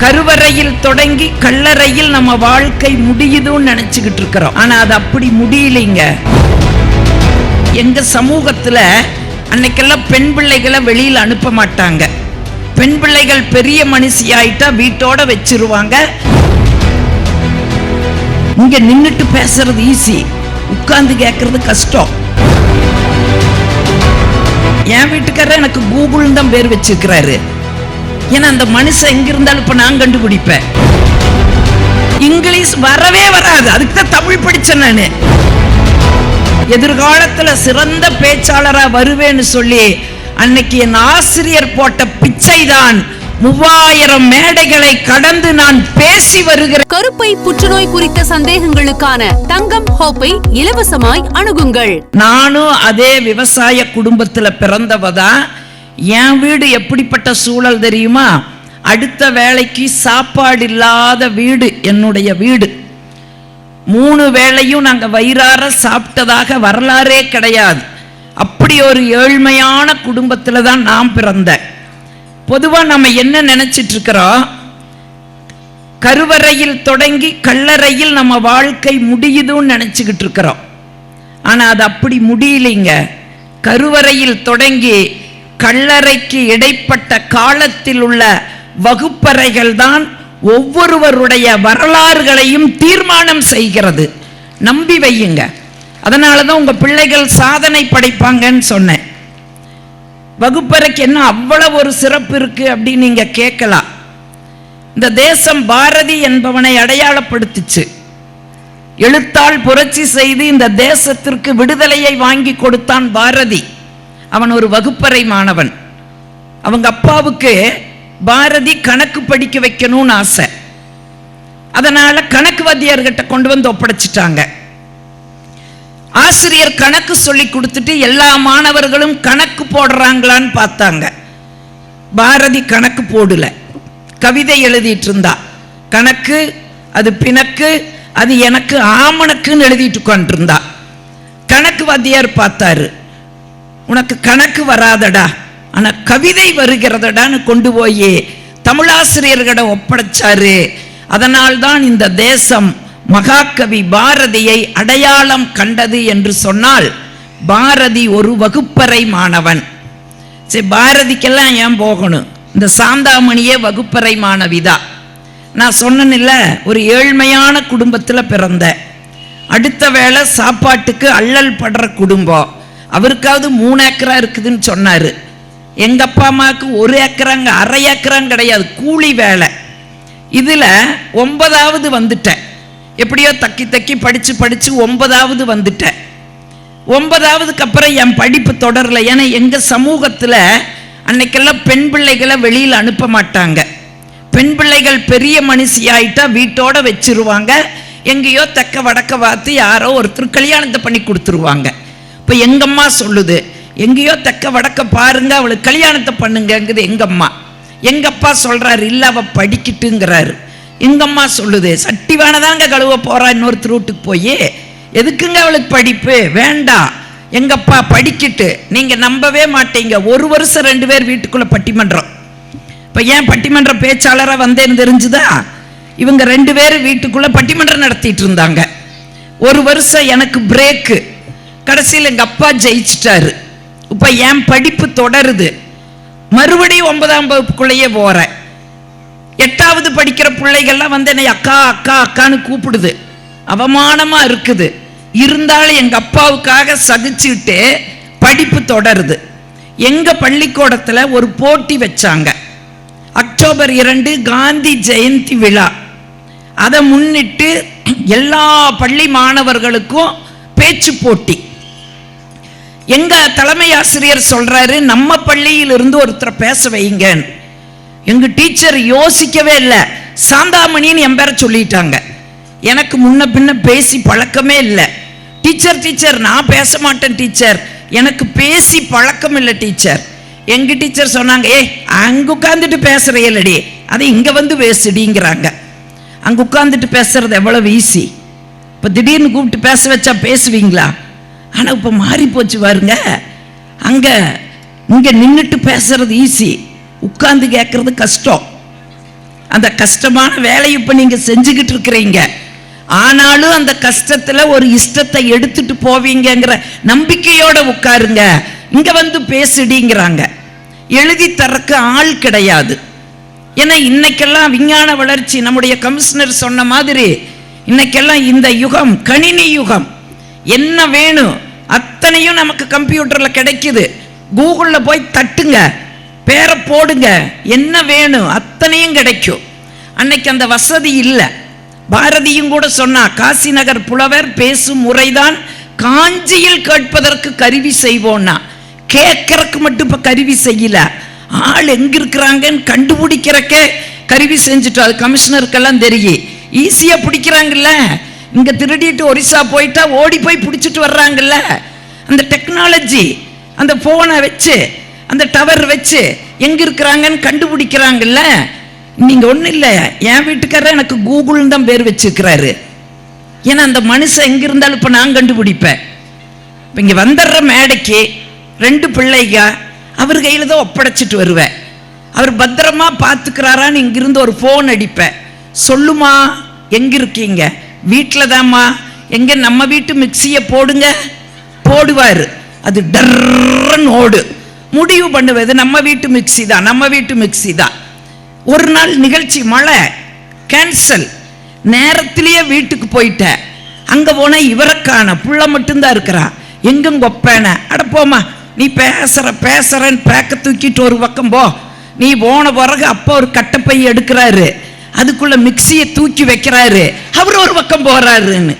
கருவறையில் தொடங்கி கல்லறையில் நம்ம வாழ்க்கை முடியுதுன்னு நினைச்சுக்கிட்டு இருக்கிறோம். ஆனா அது அப்படி முடியலைங்க. எங்க சமூகத்துல அன்னைக்கெல்லாம் பெண் பிள்ளைகளை வெளியில அனுப்ப மாட்டாங்க. பெண் பிள்ளைகள் பெரிய மனுஷி ஆயிட்டா வீட்டோட வச்சிருவாங்க. இங்க நின்னுட்டு பேசுறது ஈஸி உட்கார்ந்து கேட்கறது கஷ்டம். என் வீட்டுக்காரர் எனக்கு கூகுள் தான் பேர் வச்சிருக்கிறாரு. ஏன்னா அந்த மனுஷன் எங்க இருந்தாலும் இப்ப நான் கண்டுபிடிப்பேன். இங்கிலீஷ் வரவே வராது. அதுக்கு தான் தமிழ் படிச்சேன் நானு. எதிர்காலத்துல சிறந்த பேச்சாளரா வருவேன்னு சொல்லி அன்னைக்கு என் ஆசிரியர் போட்ட பிச்சை தான் மூவாயிரம் மேடைகளை கடந்து நான் பேசி வருகிறேன். கருப்பை புற்றுநோய் குறித்த சந்தேகங்களுக்கான தங்கம் ஹோப்பை இலவசமாய் அணுகுங்கள். நானும் அதே விவசாய குடும்பத்துல பிறந்தவ தான் என் வீடு எப்படிப்பட்ட சூழல் தெரியுமா? அடுத்த வேலைக்கு சாப்பாடு இல்லாத வீடு என்னுடைய வீடு. மூணு வேளையும் நாங்கள் வயிறார சாப்பிட்டதாக வரலாறே கிடையாது. அப்படி ஒரு ஏழ்மையான குடும்பத்தில் தான் நான் பிறந்தேன் பொதுவாக நம்ம என்ன நினச்சிட்டுருக்குறோம் கருவறையில் தொடங்கி கல்லறையில் நம்ம வாழ்க்கை முடியுதுன்னு நினச்சிக்கிட்டு இருக்கிறோம். ஆனால் அது அப்படி முடியலைங்க. கருவறையில் தொடங்கி கல்லறைக்கு இடைப்பட்ட காலத்தில் உள்ள வகுப்பறைகள் தான் ஒவ்வொருவருடைய வரலாறுகளையும் தீர்மானம் செய்கிறது. நம்பி வையுங்க. அதனால தான் உங்கள் பிள்ளைகள் சாதனை படைப்பாங்கன்னு சொன்னேன். வகுப்பறைக்கு என்ன அவ்வளவு ஒரு சிறப்பு இருக்கு அப்படின்னு நீங்கள் கேட்கலாம். இந்த தேசம் பாரதி என்பவனை அடையாளப்படுத்துச்சு. எழுத்தால் புரட்சி செய்து இந்த தேசத்திற்கு விடுதலையை வாங்கி கொடுத்தான் பாரதி. அவன் ஒரு வகுப்பறை மாணவன். அவங்க அப்பாவுக்கு பாரதி கணக்கு படிக்க வைக்கணும்னு ஆசை. அதனால கணக்கு வாத்தியார்கிட்ட கொண்டு வந்து ஒப்படைச்சிட்டாங்க. ஆசிரியர் கணக்கு சொல்லி கொடுத்துட்டு எல்லா மாணவர்களும் கணக்கு போடுறாங்களான்னு பார்த்தாங்க. பாரதி கணக்கு போடல. கவிதை எழுதிட்டு இருந்தா. கணக்கு அது பிணக்கு அது எனக்கு ஆமணக்குன்னு எழுதிட்டு உட்காந்துருந்தா கணக்கு வாத்தியார் பார்த்தாரு. உனக்கு கணக்கு வராதடா. ஆனால் கவிதை வருகிறதடான்னு கொண்டு போய். தமிழாசிரியர்களிடம் ஒப்படைச்சாரு. அதனால்தான் இந்த தேசம் மகாகவி பாரதியை அடையாளம் கண்டது என்று சொன்னால் பாரதி ஒரு வகுப்பறை மாணவன். சரி பாரதிக்கெல்லாம் ஏன் போகணும்? இந்த சாந்தாமணியே வகுப்பறை மாணவிதா. நான் சொன்னேன்ல ஒரு ஏழ்மையான குடும்பத்தில் பிறந்தேன் அடுத்த வேளை சாப்பாட்டுக்கு அல்லல் படுற குடும்பம். அவருக்காவது மூணு ஏக்கரா இருக்குதுன்னு சொன்னார். எங்கள் அப்பா அம்மாவுக்கு ஒரு ஏக்கராங்க அரை ஏக்கராங்க கிடையாது கூலி வேலை. இதில் ஒன்பதாவது வந்துட்டேன். எப்படியோ தக்கி தக்கி படித்து படித்து ஒன்பதாவது வந்துட்டேன். ஒன்பதாவதுக்கு அப்புறம் என் படிப்பு தொடரல. ஏன்னா எங்கள் சமூகத்தில் அன்னைக்கெல்லாம் பெண் பிள்ளைகளை வெளியில் அனுப்ப மாட்டாங்க. பெண் பிள்ளைகள் பெரிய மனுஷி ஆயிட்டா வீட்டோட வச்சிருவாங்க. எங்கேயோ தக்க வடக்க பார்த்து யாரோ ஒருத்தர் கல்யாணத்தை பண்ணி கொடுத்துருவாங்க. இப்போ எங்கம்மா சொல்லுது எங்கேயோ தக்க வடக்க பாருங்க அவளுக்கு கல்யாணத்தை பண்ணுங்கங்குது எங்கம்மா எங்கப்பா சொல்கிறாரு இல்லை அவள் அவ படிக்கட்டுங்கிறாரு. எங்கம்மா சொல்லுது சட்டி வேணதாங்க கழுவ போகிறா இன்னொருத்தர் வீட்டுக்கு போய். எதுக்குங்க அவளுக்கு படிப்பு? வேண்டாம் எங்கப்பா படிக்கிட்டு. நீங்கள் நம்பவே மாட்டீங்க ஒரு வருஷம் ரெண்டு பேர் வீட்டுக்குள்ளே பட்டிமன்றம். இப்போ ஏன் பட்டிமன்ற பேச்சாளராக வந்தேன்னு தெரிஞ்சுதா? இவங்க ரெண்டு பேரும் வீட்டுக்குள்ளே பட்டிமன்றம் நடத்திட்டு இருந்தாங்க. ஒரு வருஷம் எனக்கு பிரேக்கு கடைசியில் எங்கள் அப்பா ஜெயிச்சிட்டாரு. இப்போ என் படிப்பு தொடருது. மறுபடியும் ஒன்பதாம் வகுப்புக்குள்ளேயே போகிறேன் எட்டாவது படிக்கிற பிள்ளைகள்லாம் வந்து என்னை அக்கா அக்கா அக்கான்னு கூப்பிடுது. அவமானமாக இருக்குது. இருந்தாலும் எங்கள் அப்பாவுக்காக சகிச்சுட்டு படிப்பு தொடருது. எங்கள் பள்ளிக்கூடத்தில் ஒரு போட்டி வச்சாங்க. அக்டோபர் இரண்டு காந்தி ஜெயந்தி விழா. அதை முன்னிட்டு எல்லா பள்ளி மாணவர்களுக்கும் பேச்சு போட்டி. எங்க தலைமை ஆசிரியர் சொல்றாரு நம்ம பள்ளியில் இருந்து ஒருத்தரை பேச வைங்க எங்க டீச்சர் யோசிக்கவே இல்லை. சாந்தாமணின்னு என் பேரை சொல்லிட்டாங்க. எனக்கு முன்ன பின்ன பேசி பழக்கமே இல்லை. டீச்சர் டீச்சர் நான் பேச மாட்டேன் டீச்சர். எனக்கு பேசி பழக்கம் இல்லை டீச்சர். எங்க டீச்சர் சொன்னாங்க ஏய் அங்க உட்காந்துட்டு பேசுறையலடி அது இங்க வந்து பேசுடிங்கிறாங்க. அங்க உட்காந்துட்டு பேசுறது எவ்வளவு ஈஸி இப்போ திடீர்னு கூப்பிட்டு பேச வச்சா பேசுவீங்களா? ஆனால் இப்போ மாறி போச்சு பாருங்க. அங்கே இங்கே நின்றுட்டு பேசுறது ஈஸி உட்காந்து கேட்கறது கஷ்டம். அந்த கஷ்டமான வேலையை இப்போ நீங்கள் செஞ்சுக்கிட்டு இருக்கிறீங்க. ஆனாலும் அந்த கஷ்டத்தில் ஒரு இஷ்டத்தை எடுத்துட்டு போவீங்கங்கிற நம்பிக்கையோட உட்காருங்க. இங்கே வந்து பேசுடிங்கிறாங்க. எழுதி தரக்கு ஆள் கிடையாது. ஏன்னா இன்னைக்கெல்லாம் விஞ்ஞான வளர்ச்சி நம்முடைய கமிஷனர் சொன்ன மாதிரி இன்னைக்கெல்லாம் இந்த யுகம் கணினி யுகம். என்ன வேணும்? அத்தனையும் நமக்கு கம்ப்யூட்டரில் கிடைக்குது. கூகுளில் போய் தட்டுங்க. பேரை போடுங்க. என்ன வேணும்? அத்தனையும் கிடைக்கும். அன்னைக்கு அந்த வசதி இல்லை. பாரதியும் கூட சொன்னா காசி நகர் புலவர் பேசும் முறைதான் காஞ்சியில் கேட்பதற்கு கருவி செய்வோம்னா. கேட்கறக்கு மட்டும் இப்போ கருவி செய்யல. ஆள் எங்கிருக்கிறாங்கன்னு கண்டுபிடிக்கிறக்கே கருவி செஞ்சுட்டோம். அது கமிஷனருக்கெல்லாம் தெரியும். ஈஸியாக பிடிக்கிறாங்கல்ல. இங்க திருடிட்டு ஒரிசா போயிட்டா ஓடி போய் பிடிச்சிட்டு வர்றாங்கல்ல? அந்த டெக்னாலஜி அந்த போனை வச்சு அந்த டவர் வச்சு எங்க இருக்கிறாங்கன்னு கண்டுபிடிக்கிறாங்கல்ல? நீங்க ஒண்ணும் இல்லை. என் வீட்டுக்காரர் எனக்கு கூகுள்னு தான் பேர் வச்சிருக்கிறாரு. ஏன்னா அந்த மனுஷன் எங்க இருந்தாலும் இப்ப நான் கண்டுபிடிப்பேன். இப்போ இங்க வந்துடுற மேடைக்கு ரெண்டு பிள்ளைங்க அவர் கையில தான் ஒப்படைச்சிட்டு வருவேன். அவர் பத்திரமா பார்த்துக்கிறாரான்னு இங்கிருந்து ஒரு ஃபோன் அடிப்பேன். சொல்லுமா எங்க இருக்கீங்க? வீட்டில் தாம்மா எங்க நம்ம வீட்டு மிக்சியை போடுங்க. போடுவார். அது டர்ன்னு ஓடு. முடிவு பண்ணுவது நம்ம வீட்டு மிக்ஸி தான் நம்ம வீட்டு மிக்ஸி தான் ஒரு நாள் நிகழ்ச்சி மழை. கேன்சல் நேரத்திலேயே வீட்டுக்கு போயிட்டேன் அங்கே போனால் இவரை காண புள்ள மட்டும்தான் இருக்கிறா. எங்கும் கொப்பேன. அட போமா நீ பேசுற பேசுறன்னு பேக்க தூக்கிட்டு ஒரு பக்கம் போ. நீ போன பிறகு அப்போ ஒரு கட்டப்பை எடுக்கிறாரு. அதுக்குள்ள மிக்சியை தூக்கி வைக்கிறாரு. அவர் ஒரு பக்கம் போறாருன்னு.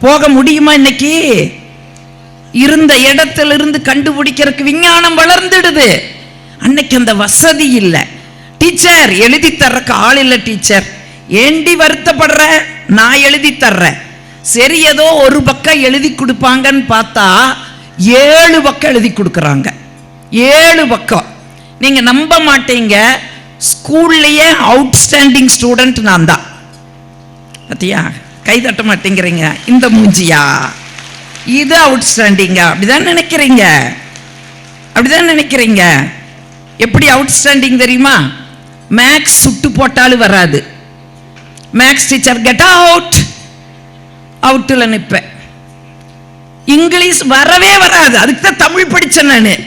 போக முடியுமா இன்னைக்கு? இருந்த இடத்துல இருந்து கண்டுபிடிக்கிறதுக்கு விஞ்ஞானம் வளர்ந்துடுது. அன்னைக்கு அந்த வசதி இல்லை. டீச்சர் எழுதி தர்றக்கு ஆள் இல்லை டீச்சர். ஏண்டி வருத்தப்படுற? நான் எழுதி தர்றேன். சரி ஏதோ ஒரு பக்கம் எழுதி கொடுப்பாங்கன்னு பார்த்தா ஏழு பக்கம் எழுதி கொடுக்குறாங்க. ஏழு பக்கம். நீங்க நம்ப மாட்டீங்க. ஸ்கூல்லையே அவுட்ஸ்டாண்டிங் ஸ்டூடெண்ட் நான் தான் பார்த்தியா கை தட்ட மாட்டேங்கிறீங்க. இந்த மூஞ்சியா? இது அவுட்ஸ்டாண்டிங்கா அப்படிதான் நினைக்கிறீங்க. அப்படிதான் நினைக்கிறீங்க. எப்படி அவுட்ஸ்டாண்டிங் தெரியுமா? மேக்ஸ் சுட்டு போட்டாலும் வராது. மேக்ஸ் டீச்சர் கெட் அவுட் அவுட்டில் நிற்பேன் இங்கிலீஷ் வரவே வராது. அதுக்கு தான் தமிழ் படித்தேன் நான்.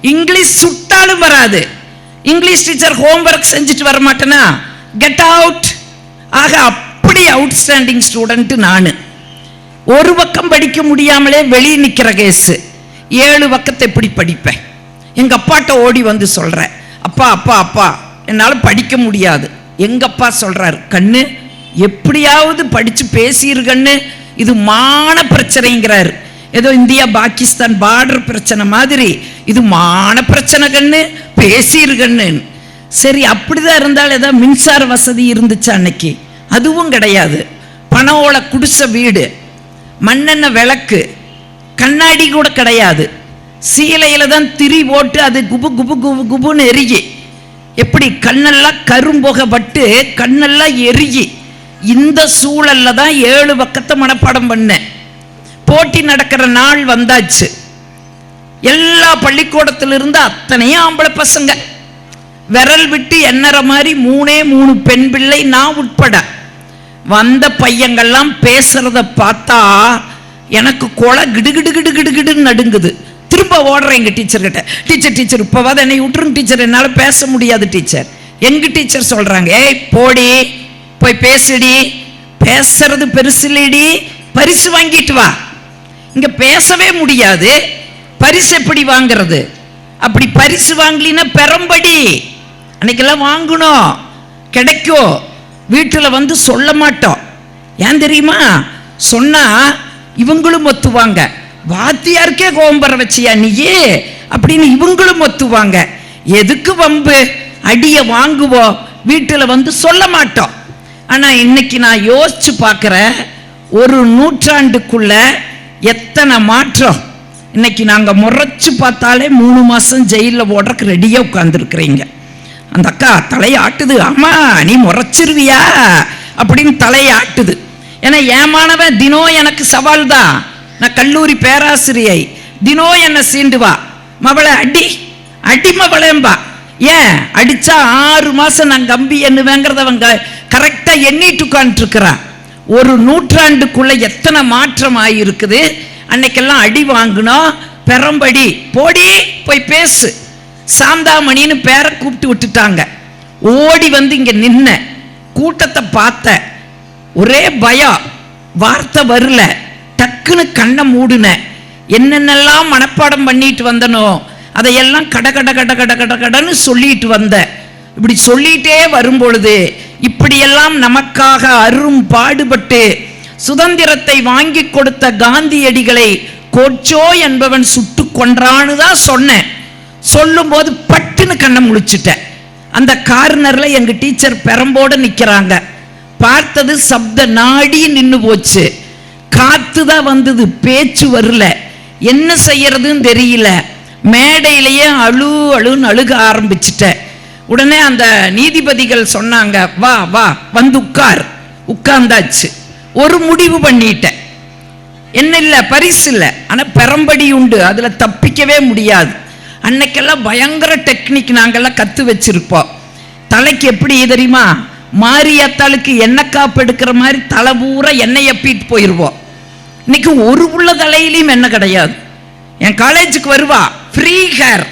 இங்கிலீஷ் சுட்டாலும் வராது. இங்கிலீஷ் டீச்சர் ஹோம்ஒர்க் செஞ்சுட்டு வர மாட்டேனா கெட் அவுட் ஆக அப்படி அவுட்ஸ்டாண்டிங் ஸ்டூடெண்ட் நான். ஒரு பக்கம் படிக்க முடியாமலே வெளியே நிற்கிற கேஸ் ஏழு பக்கத்தை எப்படி படிப்பேன்? எங்கள் அப்பாட்ட ஓடி வந்து சொல்கிறேன் அப்பா அப்பா அப்பா என்னால் படிக்க முடியாது. எங்கப்பா அப்பா கண்ணு எப்படியாவது படித்து பேசிருக்கண்ணு இது மான பிரச்சனைங்கிறாரு. ஏதோ இந்தியா பாகிஸ்தான் பார்டர் பிரச்சனை மாதிரி. இது மான பிரச்சனை கண்ணு பேசியிருக்கண்ணு சரி அப்படிதான் இருந்தாலும் ஏதாவது மின்சார வசதி இருந்துச்சு அன்னைக்கு. அதுவும் கிடையாது. பணோல குடிச வீடு மண்ணெண்ணெய் விளக்கு கண்ணாடி கூட கிடையாது. சீலையில தான் திரி போட்டு அது குபு குபு குபு குபுன்னு எரிகி. எப்படி கண்ணெல்லாம் கரும்புகப்பட்டு கண்ணெல்லாம் எரிகி. இந்த சூழல்ல தான் ஏழு பக்கத்தை மனப்பாடம் பண்ணேன். போட்டி நடக்கிற நாள் வந்தாச்சு. எல்லா பள்ளிக்கூடத்திலிருந்து அத்தனையும் ஆம்பளை பசங்க. விரல் விட்டு எண்ணற மாதிரி மூணே மூணு பெண் பிள்ளை நான் உட்பட. வந்த பையங்கள்லாம் பேசுறத பார்த்தா எனக்கு கொலை கிடுகிடு கிடு கிடுகிடுன்னு நடுங்குது. திரும்ப ஓடுறேன் எங்க டீச்சர் கிட்ட. டீச்சர் டீச்சர் இப்போவாது என்னை விட்டுருங்க டீச்சர் என்னால பேச முடியாது டீச்சர் எங்க டீச்சர் சொல்றாங்க ஏய் போடி போய் பேசுடி. பேசுறது பெருசு இல்லைடி பரிசு வாங்கிட்டு வா. இங்க பேசவே முடியாது. பரிசு எப்படி வாங்குறது? அப்படி பரிசு வாங்கலினா பெறம்படி அன்னைக்கெல்லாம் வாங்கணும் கிடைக்கும் வீட்டில் வந்து சொல்ல மாட்டோம். ஏன் தெரியுமா? சொன்னா இவங்களும் ஒத்துவாங்க. வாத்தியாருக்கே கோம்பர வச்சியா நீயே? அப்படின்னு இவங்களும் ஒத்துவாங்க. எதுக்கு வம்பு? அடியை வாங்குவோம். வீட்டில் வந்து சொல்ல மாட்டோம். ஆனால் இன்னைக்கு நான் யோசிச்சு பார்க்குறேன் ஒரு நூற்றாண்டுக்குள்ள எத்தனை மாற்றம்? இன்னைக்கு நாங்கள் முறைச்சு பார்த்தாலே மூணு மாதம் ஜெயிலில் போடுறக்கு ரெடியாக உட்காந்துருக்குறீங்க அந்த அக்கா தலையாட்டுது. ஆமாம் நீ முறைச்சிருவியா? அப்படின்னு தலையாட்டுது. ஏன்னா ஏமானவன் தினம் எனக்கு சவால் தான் நான் கல்லூரி பேராசிரியை. தினம் என்னை சீண்டுவா. மவளை அடி அடி மவளேம்பா. ஏன்? அடிச்சா ஆறு மாசம் நான் கம்பி என்னுவேங்கிறத அவங்க கரெக்டாக எண்ணிட்டு உட்காந்துருக்கிறான் ஒரு நூற்றாண்டுக்குள்ள எத்தனை மாற்றம் ஆகியிருக்குது அன்னைக்கெல்லாம் அடி வாங்கினோம் பெரம்படி போடி போய் பேசு. சாந்தாமணின்னு பேரை கூப்பிட்டு விட்டுட்டாங்க. ஓடி வந்து இங்க நின்ன. கூட்டத்தை பார்த்த. ஒரே பயம் வார்த்தை வரல. டக்குன்னு கண்ணை மூடுன. என்னென்னலாம் மனப்பாடம் பண்ணிட்டு வந்தனோ அதையெல்லாம் கட கட கட கட கட கடன்னு சொல்லிட்டு வந்தேன் இப்படி சொல்லிட்டே வரும் பொழுது இப்படியெல்லாம் நமக்காக அரும் பாடுபட்டு சுதந்திரத்தை வாங்கி கொடுத்த காந்தியடிகளை கோச்சோ என்பவன் சுட்டு கொன்றான்னு தான் சொன்னேன். சொல்லும்போது பட்டுன்னு கண்ணை முழிச்சிட்டேன். அந்த கார்னர்ல எங்க டீச்சர் பெரம்போட நிக்கிறாங்க. பார்த்தது சப்த நாடி நின்று போச்சு. காத்து தான் வந்தது பேச்சு வரல. என்ன செய்யறதுன்னு தெரியல. மேடையிலேயே அழு அழுன்னு அழுக ஆரம்பிச்சிட்டேன். உடனே அந்த நீதிபதிகள் சொன்னாங்க வா வா வந்து உட்கார். உட்கார்ந்தாச்சு. ஒரு முடிவு பண்ணிட்டேன். என்ன இல்லை பரிசு இல்லை. ஆனால் பெரம்படி உண்டு அதில் தப்பிக்கவே முடியாது. அன்னைக்கெல்லாம் பயங்கர டெக்னிக் நாங்கெல்லாம் கற்று வச்சிருப்போம். தலைக்கு எப்படி தெரியுமா? மாரியாத்தாளுக்கு எண்ணெய் காப்பு எடுக்கிற மாதிரி தலை பூரா எண்ணெய் எப்பிட்டு போயிடுவோம் இன்னைக்கு ஒரு உள்ள தலையிலையும் எண்ணெய் கிடையாது. என் காலேஜுக்கு வருவா ஃப்ரீ ஹேர்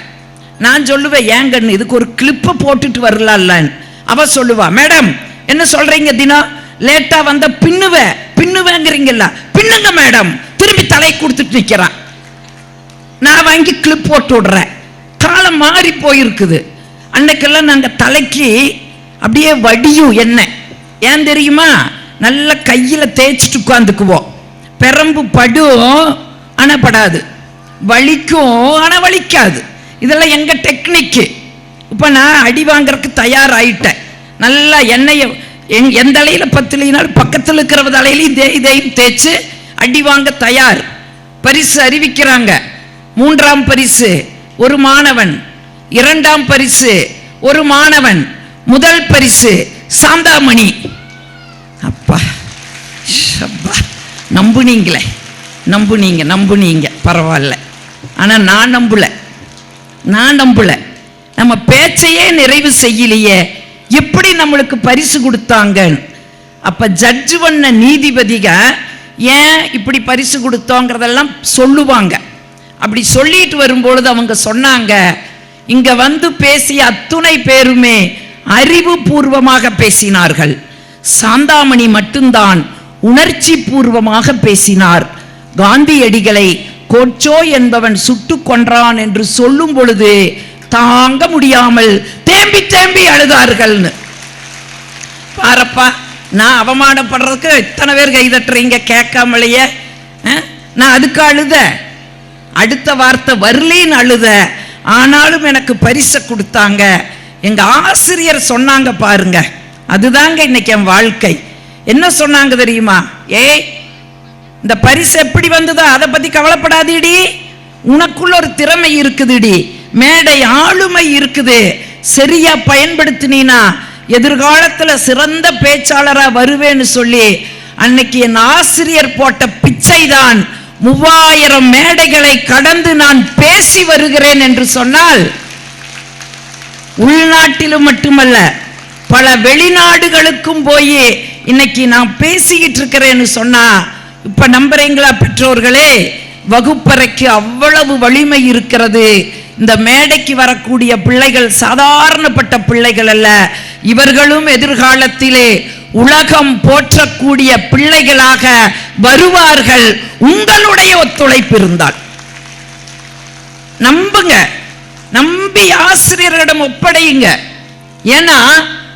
நான் சொல்லுவேன் ஏங்கன்னு இதுக்கு ஒரு கிளிப்பை போட்டுட்டு வரலாம்லன்னு அவ சொல்லுவா மேடம் என்ன சொல்றீங்க தினம் லேட்டா வந்த பின்னுவ பின்னுவேங்கிறீங்கல்ல. பின்னுங்க மேடம். திரும்பி தலை கொடுத்துட்டு நிற்கிறான் நான் வாங்கி கிளிப் போட்டு விடுறேன். காலம் மாறி போயிருக்குது. அன்னைக்கெல்லாம் நாங்கள் தலைக்கு அப்படியே வடியும் என்ன. ஏன் தெரியுமா? நல்ல கையில் தேய்ச்சிட்டு உட்காந்துக்குவோம் பெரம்பு படும் ஆனா படாது வலிக்கும் ஆனா வலிக்காது. இதெல்லாம் எங்கள் டெக்னிக்கு இப்போ நான் அடி வாங்கறதுக்கு தயாராயிட்டேன். நல்லா எண்ணெயை எங் எந்த அலையில் பத்துலையினாலும் பக்கத்தில் இருக்கிற தலையிலையும் தே இதையும் தேய்ச்சி அடி வாங்க தயார். பரிசு அறிவிக்கிறாங்க. மூன்றாம் பரிசு ஒரு மாணவன். இரண்டாம் பரிசு ஒரு மாணவன். முதல் பரிசு சாந்தாமணி. அப்பா ஷப்பா. நம்புனீங்களே. நம்புனீங்க நம்புனீங்க. பரவாயில்ல. ஆனால் நான் நம்பல. நான் நம்பல. நம்ம பேச்சையே நிறைவு செய்யலையே. எப்படி நம்மளுக்கு பரிசு கொடுத்தாங்க அப்ப ஜட்ஜ் பண்ண நீதிபதிக ஏன் இப்படி பரிசு கொடுத்தோங்கிறதெல்லாம் சொல்லுவாங்க. அப்படி சொல்லிட்டு வரும்பொழுது அவங்க சொன்னாங்க இங்க வந்து பேசிய அத்துணை பேருமே அறிவு பூர்வமாக பேசினார்கள். சாந்தாமணி மட்டும்தான் உணர்ச்சி பூர்வமாக பேசினார். காந்தியடிகளை கோச்சோ என்பவன் சுட்டு கொன்றான் என்று சொல்லும் பொழுது தாங்க முடியாமல் தேம்பி தேம்பி அழுதார்கள்னு. பாரப்பா நான் அவமானப்படுறதுக்கு இத்தனை பேர் கைதட்டுறீங்க கேட்காமலேயே நான் அதுக்கு அழுத. அடுத்த வார்த்தை வரலின்னு அழுத. ஆனாலும் எனக்கு பரிசை கொடுத்தாங்க. எங்க ஆசிரியர் சொன்னாங்க பாருங்க. அதுதாங்க இன்னைக்கு என் வாழ்க்கை. என்ன சொன்னாங்க தெரியுமா? ஏய் இந்த பரிசு எப்படி வந்ததோ அதை பத்தி கவலைப்படாதீடி. உனக்குள்ள ஒரு திறமை இருக்குதுடி. மேடை ஆளுமை இருக்குது. சரியா பயன்படுத்தினீனா எதிர்காலத்துல சிறந்த பேச்சாளரா வருவேன்னு சொல்லி அன்னைக்கு என் ஆசிரியர் போட்ட பிச்சை தான் மூவாயிரம் மேடைகளை கடந்து நான் பேசி வருகிறேன் என்று சொன்னால் உள்நாட்டிலும் மட்டுமல்ல பல வெளிநாடுகளுக்கும் போய் இன்னைக்கு நான் பேசிக்கிட்டு இருக்கிறேன்னு சொன்னா இப்ப நம்புறீங்களா பெற்றோர்களே? வகுப்பறைக்கு அவ்வளவு வலிமை இருக்கிறது. இந்த மேடைக்கு வரக்கூடிய பிள்ளைகள் சாதாரணப்பட்ட பிள்ளைகள் அல்ல. இவர்களும் எதிர்காலத்திலே உலகம் போற்றக்கூடிய பிள்ளைகளாக வருவார்கள். உங்களுடைய ஒத்துழைப்பு இருந்தால் நம்புங்க. நம்பி ஆசிரியர்களிடம் ஒப்படையுங்க. ஏன்னா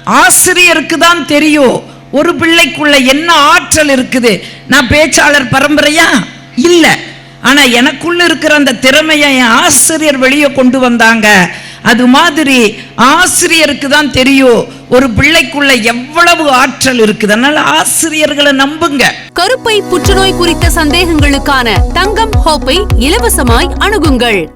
ஆசிரியருக்கு தான் தெரியும். ஒரு பிள்ளைக்குள்ள என்ன ஆற்றல் இருக்குது? நான் பேச்சாளர் பரம்பரையா? இல்ல. ஆனா எனக்குள்ள இருக்கிற அந்த திறமையை என் ஆசிரியர் வெளியே கொண்டு வந்தாங்க. அது மாதிரி ஆசிரியருக்கு தான் தெரியும் ஒரு பிள்ளைக்குள்ள எவ்வளவு ஆற்றல் இருக்குது. அதனால ஆசிரியர்களை நம்புங்க. கருப்பை புற்றுநோய் குறித்த சந்தேகங்களுக்கான தங்கம் ஹோப்பை இலவசமாய் அணுகுங்கள்.